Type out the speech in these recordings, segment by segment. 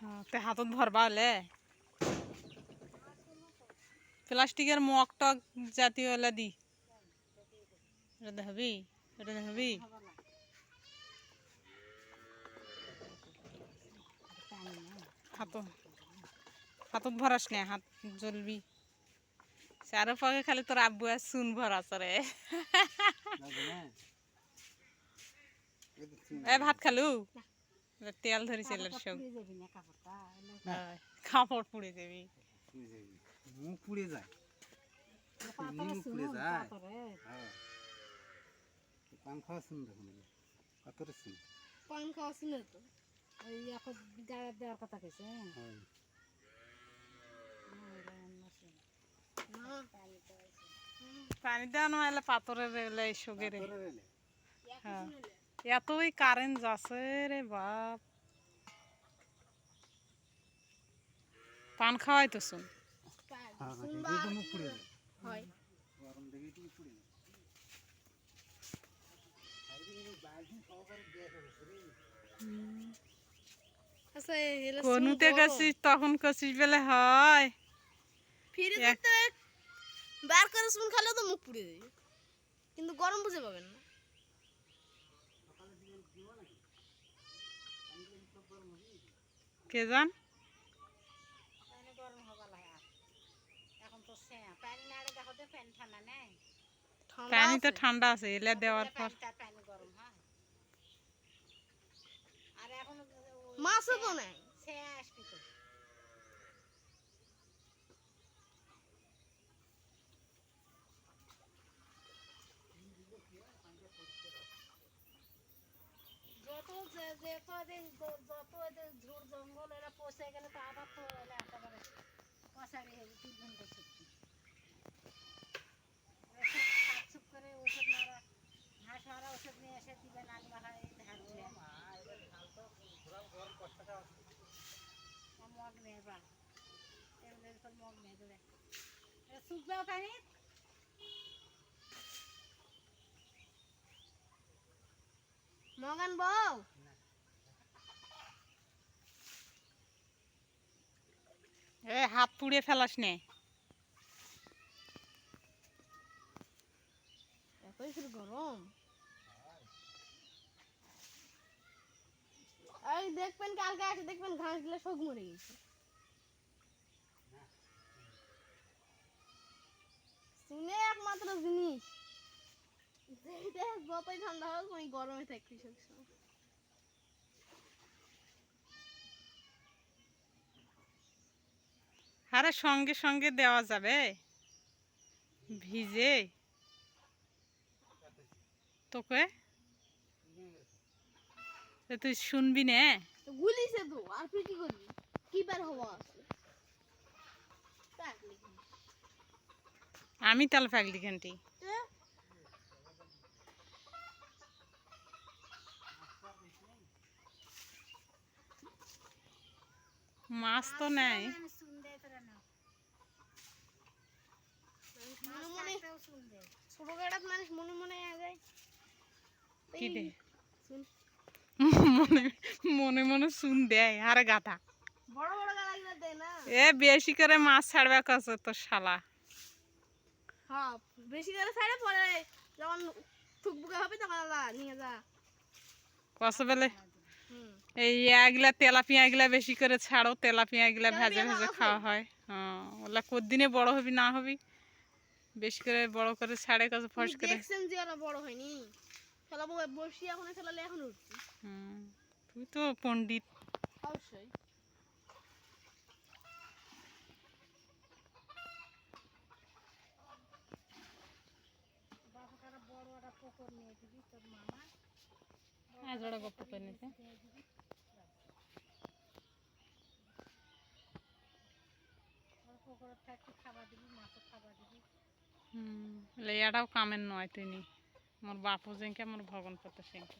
হ্যাঁ, তে হাতত ভরবা হলে। প্লাস্টিকের মগ টক জাতীয় হলে দি। এটা দেখাবি? এটা দেখাবি? হাত হাতত ভরাস নে হাত জ্বলবি। চারো পাকে খালি তোর আব্বু আর চুন ভরাস রে। এ ভাত খালু? তেল ধরিছিল সব হয়, কাপড় পুড়ে যাবি। মুখ পুড়ে যায়। মুখ পুড়ে যায়। হ্যাঁ। পান খাওয়া শুন পান খাওয়া ছিল তো। ওই এখন দেওয়ার কথা কেছে পানি দেওয়া নয় পাথরের এলে সগেরে। হ্যাঁ। এতই কারেন্ট যাচ্ছে রে বাপ। পান খাওয়াই তো শুন আচ্ছা কনুতে গেছিস তখন কছিস বেলে হয়। ফিরে বার করে শুন খালে তো মুখ পুড়ে যাবে কিন্তু গরম বুঝে পাবেন না। কে জান? পানি তো ঠান্ডা আছে। এলে দেওয়ার পর। মাছও তো নাই? যত যত ঝুড় জঙ্গল পচে গেলে তো আবার তো একেবারে পচারি হয়ে তিন ঘণ্টা ছুটি। ওষুধ সাফসুপ করে ওষুধ মারা ঘাস মারা ওষুধ নিয়ে এসে দিবে হয় দিয়ে মগ নেই বা টেবিলের উপর মগ নেই দূরে শুকবেও পানি মগান বউ। এ, হাত পুড়ে ফেলাস নে। গরম। এই দেখবেন কালকে এসে দেখবেন ঘাস দিলে শোক মরে গেছে। শুনে একমাত্র জিনিস যতই ঠান্ডা হোক, ওই গরমে থাকবি সবসময়। আরে সঙ্গে সঙ্গে দেওয়া যাবে? ভিজে? তোকে? তুই শুনবি না? গুলিছে তো আর তুই কি করবি? কি বের হওয়া আমি তাহলে পাগলি ঘন্টি মাছ তো নেই আমি শুন দেয় তোরা না মনে মনে তাও শুন দেয় ছোট গাড়াত মানুষ মনে মনে আ যায় কি দে? মনে মনে মনে শুন দেয় আর না। এ বেশি করে মাছ ছাড়বে কাছে তোর শালা। হ্যাঁ বেশি করে ছাড়ে পরে যখন থুকবুকে হবে তখন আলা নিয়ে যা। কত বেলে এই এগুলা তেলাপিয়া এগুলা বেশি করে ছাড়ো তেলাপিয়া এগুলা ভেজে ভেজে খাওয়া হয়। হ্যাঁ ওগুলা কদিনে বড় হবি না হবি? বেশি করে বড় করে ছাড়ে কাছে ফস করে। বড় হয়নি? ফেলাবো বসি এখন ফেলালে এখন উঠছি। হুম, তুই তো পণ্ডিত। অবশ্যই। করে নিতে। খাবার দিবি খাবার দিবি। হুম লেয়াটাও কামের নয় তুই নি মোর বাপু যেঙ্কে মোর ভগন পত দিবি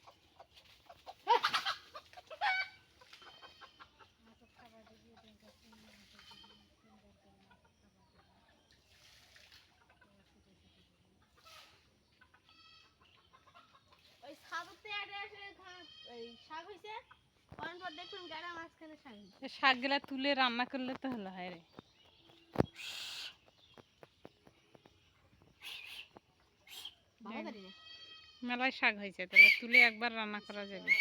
ওই আড়ে শাক পর গাড়া মাঝখানে শাক এই শাকগুলা তুলে রান্না করলে তো হলো হয় রে। ভালো করি না মেলায় শাক হয়েছে তাহলে তুলে একবার রান্না করা যাবে।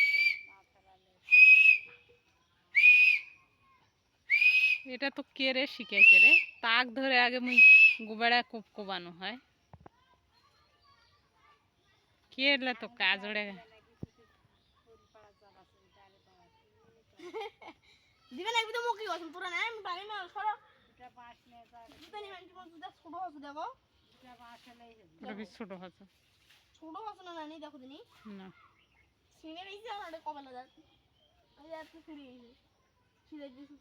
এটা তো কে রে শিখেছে রে? তাক ধরে আগে মুই গোবেড়া কোপ কোবানো হয়। কে এলে তো কাজ ওড়ে দিবেন একদম তো মুখি গেছেন তোরা না আমি পারি না সরো। ছোট হচ্ছে ছোট না নানি দেখো দিনি না। রইছে আর আমি যাচ্ছি ফিরে এসে ছিঁড়ে দিয়েছি।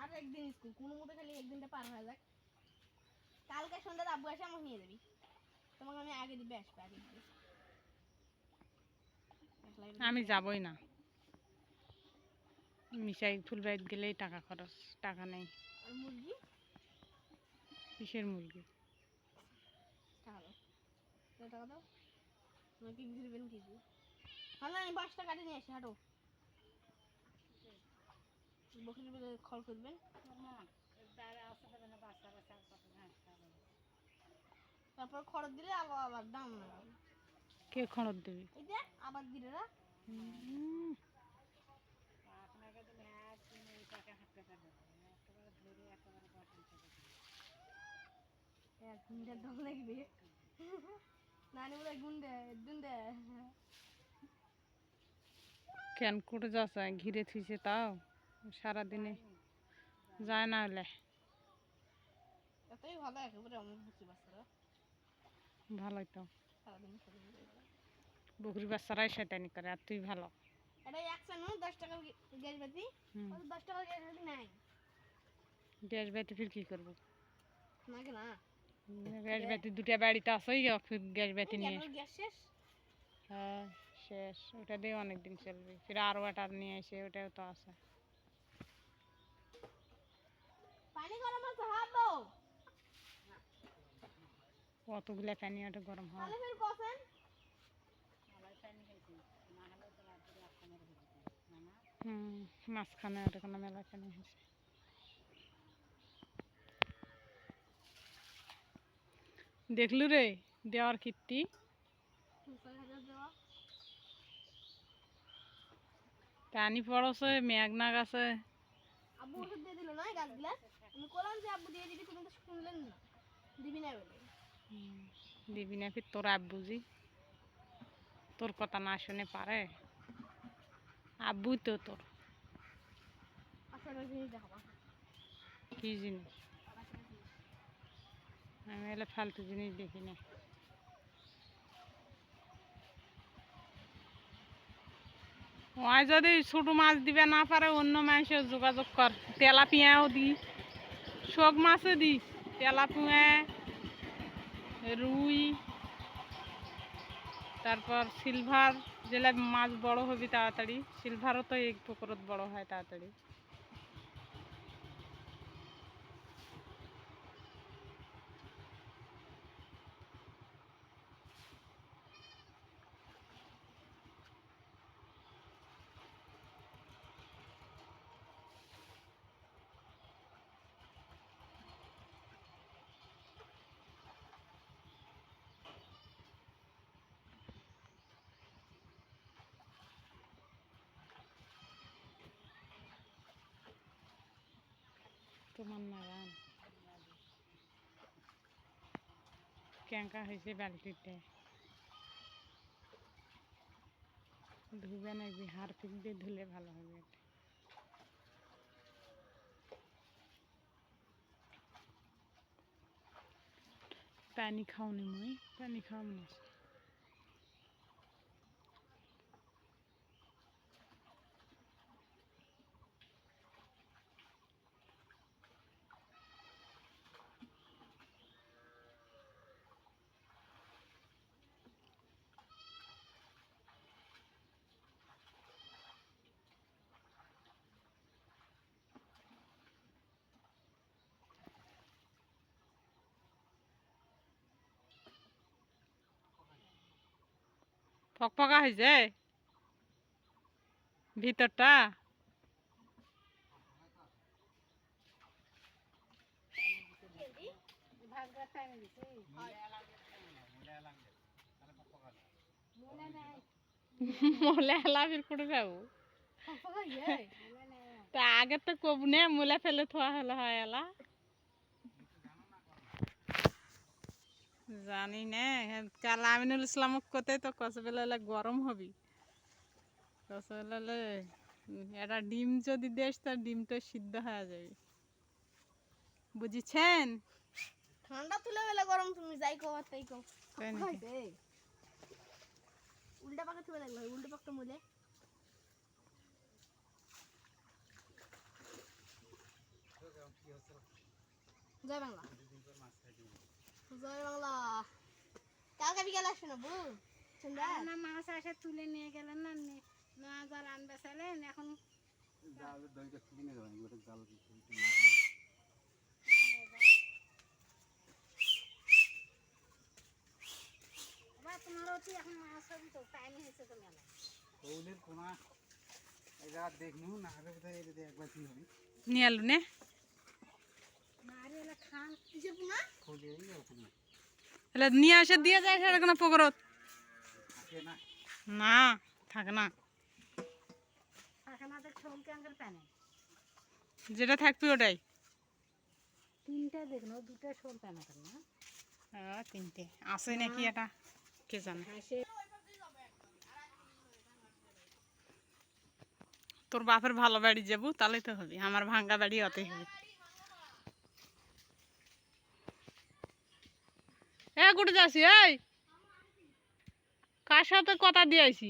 আর একদিন স্কুল কোনো মতো খালি একদিনটা পার হয়ে যাক। কালকে সন্ধ্যা আব্বু এসে আমাকে নিয়ে যাবি। তোমাকে আমি আগে দিবে আসবে আগে দিবে। আমি যাবই না। মিশাই ফুলবাড়িতে গেলেই টাকা খরচ টাকা নেই। আর মুরগি? কিসের মুরগি? টাকা দাও। ঘুরবেন হ্যাঁ আমি কাটে নিয়ে আসি হাঁটো। বকরির বেলে খড় করবেন তারপর খড় দিলে আবার আবার দাম। না কে খরচ দেবে? আবার দিলে না? এক ঘণ্টার দাম লাগবে। নানি বলে গুন্ডে দুন্ডে কেন করে যাচ্ছে ঘিরে থুইছে তাও? সারাদিনে যায় না হলে। এতই ভালো একেবারে বুঝতে ভালোই তো। সারাদিন বকরি বাচ্চারাই শয়তানি করে আর তুই ভালো। গ্যাস বাতি ফির কি করব? গ্যাস বাতি দুটা বাড়িতে আসেই গ্যাস বাতি নিয়ে। হ্যাঁ শেষ। ওটা দিয়ে অনেক দিন চলবে। ফির আরও ওয়াটার নিয়ে এসে ওটাও তো আছে। পানি গরম আছে হাত কতগুলা পানি ওটা গরম হয় তাহলে ফের কষেন হুম মাঝখানে ওটা কোনো মেলা পানি হয়েছে। দেখলু রে দেওয়ার কীর্তি। পানি পড়ছে মেঘনা গাছে আব্বু ওষুধ দিয়ে দিল না গাছগুলা? আমি যে আব্বু দিয়ে দিবি তুমি তো শুনলেন না। দিবি না বলে। দিবি না ফির তোর আব্বুজি? তোর কথা না শুনে পারে? আব্বুই তো দেখাবো কি জিনিস? আমি এলে ফালতু জিনিস দেখি না। ওই যদি ছোট মাছ দিবে না পারে, অন্য মাছেও যোগাযোগ কর। তেলাপিয়াও দি। শোক মাছও দি। তেলাপিয়া, রুই, তারপর সিলভার যেগুলা মাছ বড় হবে তাড়াতাড়ি সিলভারও তো এক পুকুরত বড় হয় তাড়াতাড়ি। তোমার নাগান ক্যাঙ্কা হয়েছে বালতিতে। ধুবে নাকি হার ফিক দিয়ে ধুলে ভালো হবে এটা। পানি খাওনি মই, পানি খাওয়াম না ফকফকা হয়েছে ভিতরটা মোলে যাব। তা আগে তো কব নে মোলে ফেলে থোয়া হলো হয় এলা জানি নে কাল আমিনুল ইসলামক কতে তো কসবেলা গরম হবি। কসবেলা এটা ডিম যদি দেশ তার ডিমটা সিদ্ধ হয়ে যাবে। বুঝেছেন? ঠান্ডা তুলে বেলা গরম তুমি যাই কো আর তাই কো? উল্টা পাকে তুলে লাগল উল্টা পাকটা মুলে। জয় বাংলা। জয় বাংলা কালকে বিকালে আসবে না মাছ আসে তুলে নিয়ে গেলেন না নি- জাল আনবে চাইলেন এখন তোমারও তো এখন মাছ হবে তো? টাইম হয়েছে তো মেলা কোনা দেখনু না এটা একবার কি হবে নিয়ে আলু নে মারি এলে খান কিসের পুনা কৌলে এই ওখানে তাহলে নিয়ে আসে দিয়ে যায় পুকুরত না থাকে না। যেটা থাকবে ওটাই। তিনটা দেখল দুটা শোল প্যানা না হ্যাঁ তিনটে। আসে নাকি এটা? কে জানে? তোর বাপের ভালো বাড়ি যাব তাহলেই তো হবে। আমার ভাঙ্গা বাড়ি অতই হবে। গুটে যাচ্ছি? এই কার সাথে কথা দিয়েছি?